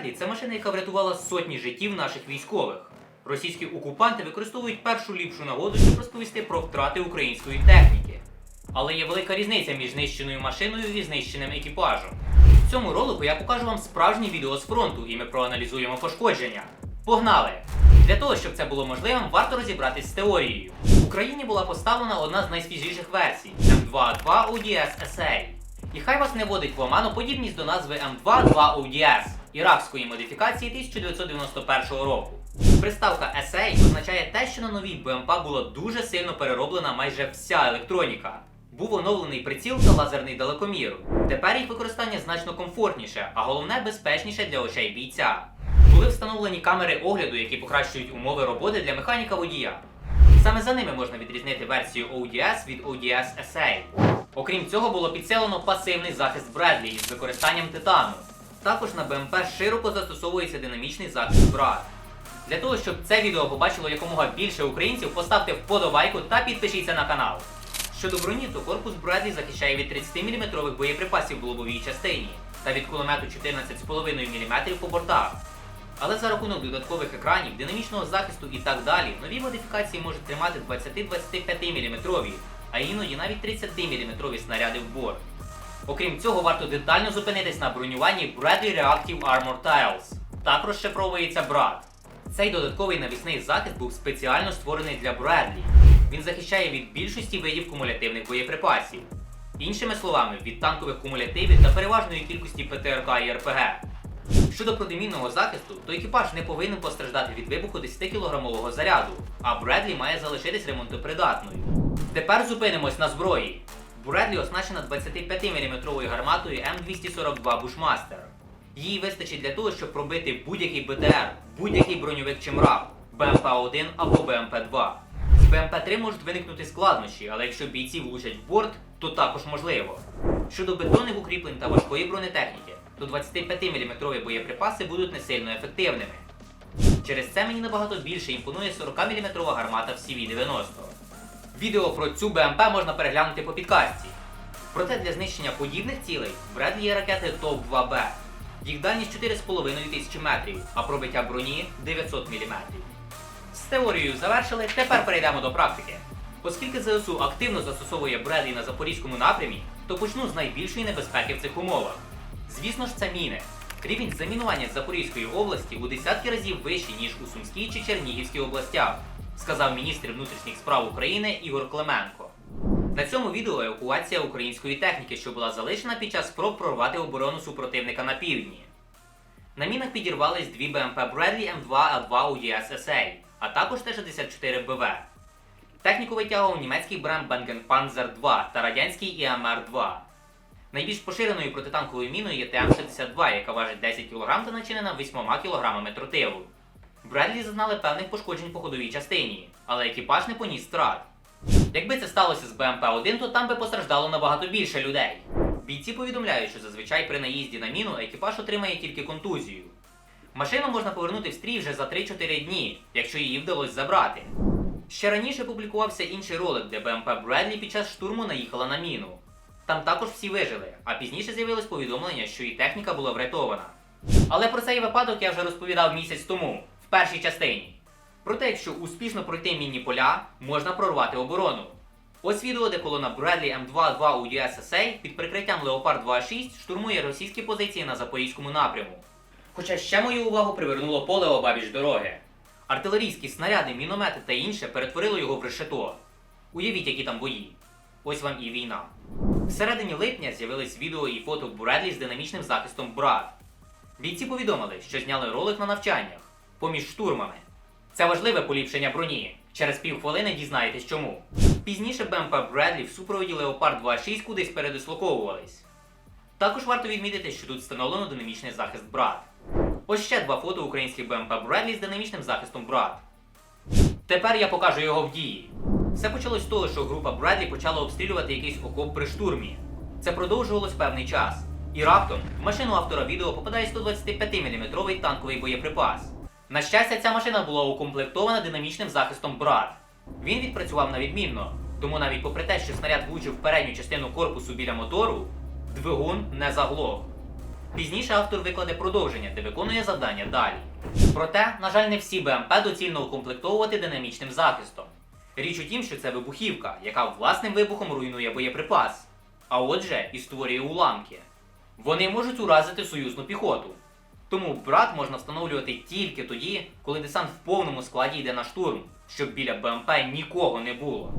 Бредлі це машина, яка врятувала сотні життів наших військових. Російські окупанти використовують першу ліпшу нагоду, щоб розповісти про втрати української техніки. Але є велика різниця між знищеною машиною і знищеним екіпажем. В цьому ролику я покажу вам справжнє відео з фронту, і ми проаналізуємо пошкодження. Погнали! Для того, щоб це було можливим, варто розібратись з теорією. В Україні була поставлена одна з найсвіжіших версій М2-2 ODS SA. І хай вас не водить в оману подібність до назви М2-2 ODS іракської модифікації 1991 року. Приставка SA означає те, що на новій БМП була дуже сильно перероблена майже вся електроніка. Був оновлений приціл та лазерний далекомір. Тепер їх використання значно комфортніше, а головне безпечніше для очей бійця. Були встановлені камери огляду, які покращують умови роботи для механіка водія. Саме за ними можна відрізнити версію ODS від ODS SA. Окрім цього, було підсилено пасивний захист Бредлі із використанням титану. Також на БМП широко застосовується динамічний захист брат. Для того, щоб це відео побачило якомога більше українців, поставте вподобайку та підпишіться на канал. Щодо броні, то корпус Бредлі захищає від 30-мм боєприпасів в лобовій частині та від кулемету 14,5 мм по бортах. Але за рахунок додаткових екранів, динамічного захисту і так далі, нові модифікації можуть тримати 20-25 мм, а іноді навіть 30 мм снаряди в борт. Окрім цього, варто детально зупинитись на бронюванні Bradley Reactive Armor Tiles. Так розшифровується брат. Цей додатковий навісний захист був спеціально створений для Bradley. Він захищає від більшості видів кумулятивних боєприпасів. Іншими словами, від танкових кумулятивів та переважної кількості ПТРК і РПГ. Щодо протимінного захисту, то екіпаж не повинен постраждати від вибуху 10-кілограмового заряду, а Бредлі має залишитись ремонтопридатною. Тепер зупинимось на зброї. Бредлі оснащена 25-мм гарматою М242 Bushmaster. Її вистачить для того, щоб пробити будь-який БТР, будь-який броньовик чи МРАП, БМП-1 або БМП-2. З БМП-3 можуть виникнути складнощі, але якщо бійці влучать в борт, то також можливо. Щодо бетонних укріплень та важкої бронетехніки, то 25-мм боєприпаси будуть не сильно ефективними. Через це мені набагато більше імпонує 40-мм гармата в CV-90. Відео про цю БМП можна переглянути по підкасті. Проте для знищення подібних цілей в Бредлі є ракети ТОП-2Б. Їх дальність 4,5 тисячі метрів, а пробиття броні 900 мм. З теорією завершили, тепер перейдемо до практики. Оскільки ЗСУ активно застосовує Бредлі на запорізькому напрямі, то почну з найбільшої небезпеки в цих умовах. Звісно ж, це міни. Рівень замінування Запорізької області у десятки разів вищий, ніж у Сумській чи Чернігівській областях, сказав міністр внутрішніх справ України Ігор Клименко. На цьому відео евакуація української техніки, що була залишена під час спроб прорвати оборону супротивника на півдні. На мінах підірвались дві БМП Bradley М2А2 UDS SA, а також Т-64 БВ. Техніку витягував німецький бренд Bangenpanzer 2 та радянський ІМР-2. Найбільш поширеною протитанковою міною є ТМ-62, яка важить 10 кг та начинена 8 кг тротилу. Бредлі зазнали певних пошкоджень по ходовій частині, але екіпаж не поніс втрат. Якби це сталося з БМП-1, то там би постраждало набагато більше людей. Бійці повідомляють, що зазвичай при наїзді на міну екіпаж отримає тільки контузію. Машину можна повернути в стрій вже за 3-4 дні, якщо її вдалося забрати. Ще раніше публікувався інший ролик, де БМП Бредлі під час штурму наїхала на міну. Там також всі вижили, а пізніше з'явилось повідомлення, що і техніка була врятована. Але про цей випадок я вже розповідав місяць тому, в першій частині. Проте, якщо успішно пройти мінні поля, можна прорвати оборону. Ось відео, де колона Bradley М2-2 UDS SA під прикриттям Leopard 2.6 штурмує російські позиції на запорізькому напряму. Хоча ще мою увагу привернуло поле обабіч дороги. Артилерійські снаряди, міномети та інше перетворило його в решето. Уявіть, які там бої. Ось вам і війна. Всередині липня з'явились відео і фото Буредлі з динамічним захистом брат. Бійці повідомили, що зняли ролик на навчаннях поміж штурмами. Це важливе поліпшення броні. Через півхвилини дізнаєтесь чому. Пізніше БМП Бредлі в супроводі Leopard 2.6 кудись передислоковувались. Також варто відмітити, що тут встановлено динамічний захист брат. Ось ще два фото українських БМП Бредлі з динамічним захистом брат. Тепер я покажу його в дії. Все почалось з того, що група Бредлі почала обстрілювати якийсь окоп при штурмі. Це продовжувалось певний час. І раптом в машину автора відео попадає 125-мм танковий боєприпас. На щастя, ця машина була укомплектована динамічним захистом брат. Він відпрацював на відмінно, тому навіть попри те, що снаряд влучив передню частину корпусу біля мотору, двигун не заглох. Пізніше автор викладе продовження, де виконує завдання далі. Проте, на жаль, не всі БМП доцільно укомплектовувати динамічним захистом. Річ у тім, що це вибухівка, яка власним вибухом руйнує боєприпас, а отже і створює уламки. Вони можуть уразити союзну піхоту. Тому брат можна встановлювати тільки тоді, коли десант в повному складі йде на штурм, щоб біля БМП нікого не було.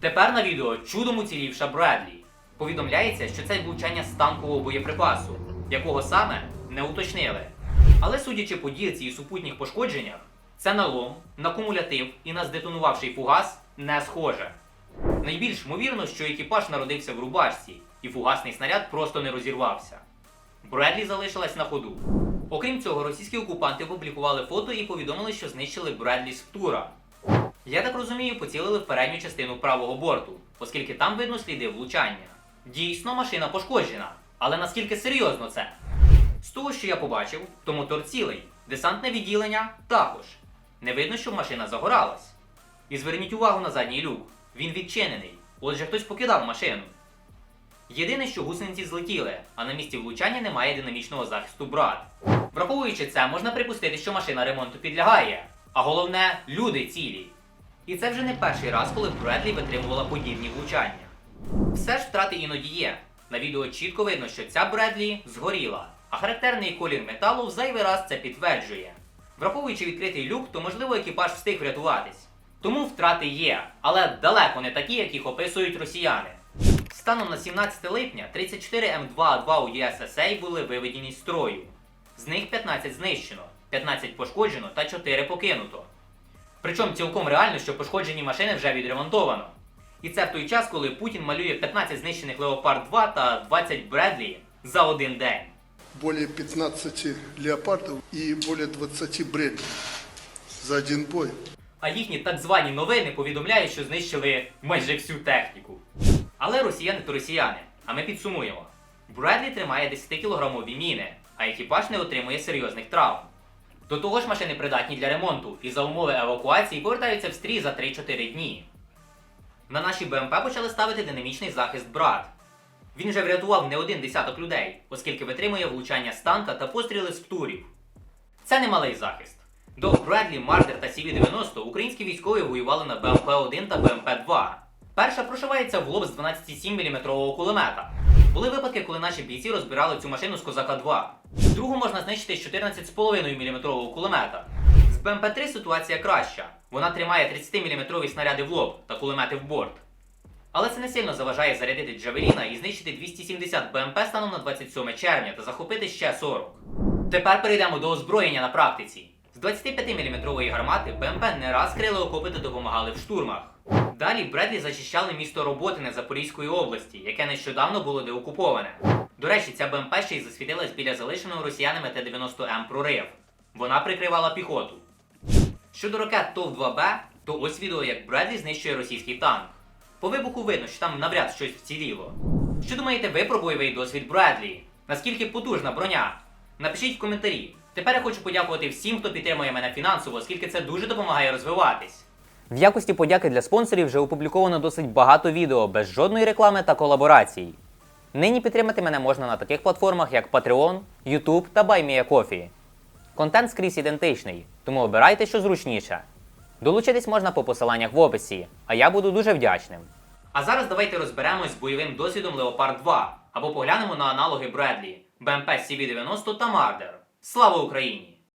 Тепер на відео чудом уцілівша Бредлі. Повідомляється, що це влучання з танкового боєприпасу, якого саме не уточнили. Але судячи по дірці і супутніх пошкодженнях, це на лом, на кумулятив і на здетонувавший фугас не схоже. Найбільш ймовірно, що екіпаж народився в рубашці, і фугасний снаряд просто не розірвався. Бредлі залишилась на ходу. Окрім цього, російські окупанти опублікували фото і повідомили, що знищили Бредлі з Птура. Я так розумію, поцілили в передню частину правого борту, оскільки там видно сліди влучання. Дійсно, машина пошкоджена. Але наскільки серйозно це? З того, що я побачив, то мотор цілий, десантне відділення також. Не видно, щоб машина загоралась. І зверніть увагу на задній люк. Він відчинений. Отже, хтось покидав машину. Єдине, що гусениці злетіли, а на місці влучання немає динамічного захисту брат. Враховуючи це, можна припустити, що машина ремонту підлягає. А головне, люди цілі. І це вже не перший раз, коли Бредлі витримувала подібні влучання. Все ж втрати іноді є. На відео чітко видно, що ця Бредлі згоріла, а характерний колір металу в зайвий раз це підтверджує. Враховуючи відкритий люк, то можливо екіпаж встиг врятуватись. Тому втрати є, але далеко не такі, як їх описують росіяни. Станом на 17 липня 34 М2А2 у USSA були виведені з строю. З них 15 знищено, 15 пошкоджено та 4 покинуто. Причому цілком реально, що пошкоджені машини вже відремонтовано. І це в той час, коли Путін малює 15 знищених Леопард 2 та 20 Бредлі за один день. более 15 леопардов и более 20 бредней за один бой. А їхні так звані новини повідомляють, що знищили майже всю техніку. Але росіяни то росіяни, а ми підсумуємо. Бредлі тримає 10-кілограмові міни, а екіпаж не отримує серйозних травм. До того ж машини придатні для ремонту і за умови евакуації повертаються в стрій за 3-4 дні. На наші БМП почали ставити динамічний захист брат. Він вже врятував не один десяток людей, оскільки витримує влучання з танка та постріли з птурів. Це не малий захист. До Бредлі, Мардер та CV-90 українські військові воювали на БМП-1 та БМП-2. Перша прошивається в лоб з 12,7 мм кулемета. Були випадки, коли наші бійці розбирали цю машину з Козака 2. Другу можна знищити з 14,5 мм кулемета. З БМП-3 ситуація краща. Вона тримає 30-мм снаряди в лоб та кулемети в борт. Але це не сильно заважає зарядити Джавеліна і знищити 270 БМП станом на 27 червня та захопити ще 40. Тепер перейдемо до озброєння на практиці. З 25-мм гармати БМП не раз крили окопи та допомагали в штурмах. Далі Бредлі зачищали місто Роботине Запорізької області, яке нещодавно було деокуповане. До речі, ця БМП ще й засвітилась біля залишеного росіянами Т-90М прорив. Вона прикривала піхоту. Щодо ракет ТОВ-2Б, то ось відео, як Бредлі знищує російський танк. По вибуху видно, що там навряд щось вціліло. Що думаєте ви про бойовий досвід Бредлі? Наскільки потужна броня? Напишіть в коментарі. Тепер я хочу подякувати всім, хто підтримує мене фінансово, оскільки це дуже допомагає розвиватись. В якості подяки для спонсорів вже опубліковано досить багато відео без жодної реклами та колаборацій. Нині підтримати мене можна на таких платформах, як Patreon, YouTube та BuyMeACoffee. Контент скрізь ідентичний, тому обирайте, що зручніше. Долучитись можна по посиланнях в описі, а я буду дуже вдячним. А зараз давайте розберемось з бойовим досвідом Leopard 2 або поглянемо на аналоги Бредлі, БМП CV-90 та Мардер. Слава Україні!